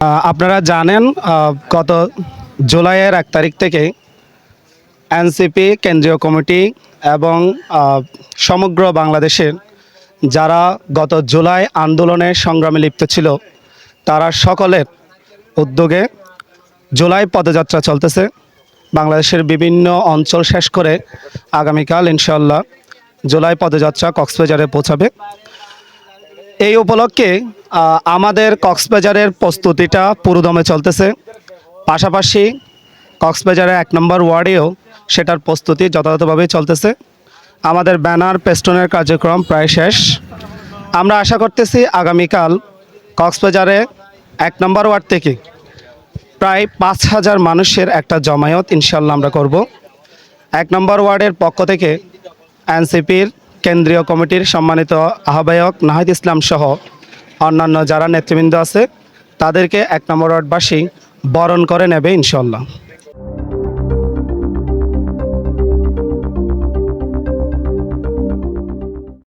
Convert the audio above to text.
আপনারা জানেন গত জুলাইয়ের এক তারিখ থেকে এনসিপি, কেন্দ্রীয় কমিটি এবং সমগ্র বাংলাদেশের যারা গত জুলাই আন্দোলনে সংগ্রামে লিপ্ত ছিল, তারা সকলের উদ্যোগে জুলাই পদযাত্রা চলতেছে। বাংলাদেশের বিভিন্ন অঞ্চল শেষ করে আগামীকাল ইনশাল্লাহ জুলাই পদযাত্রা কক্সবাজারে পৌঁছাবে। এই উপলক্ষে আমাদের কক্সবাজারের প্রস্তুতিটা পুরোদমে চলতেছে। পাশাপাশি কক্সবাজারের এক নম্বর ওয়ার্ডেও সেটার প্রস্তুতি যথাযথভাবে চলতেছে। আমাদের ব্যানার পেস্টনের কার্যক্রম প্রায় শেষ। আমরা আশা করতেছি আগামীকাল কক্সবাজারে এক নম্বর ওয়ার্ড থেকে প্রায় পাঁচ হাজার মানুষের একটা জমায়েত ইনশাল্লাহ আমরা করব। এক নম্বর ওয়ার্ডের পক্ষ থেকে এনসিপির কেন্দ্রীয় কমিটির সম্মানিত আহ্বায়ক নাহিদ ইসলাম সহ অন্যান্য যারা নেতৃবৃন্দ আছে, তাদেরকে এক নম্বর ওয়ার্ডবাসী বরণ করে নেবে ইনশাল্লাহ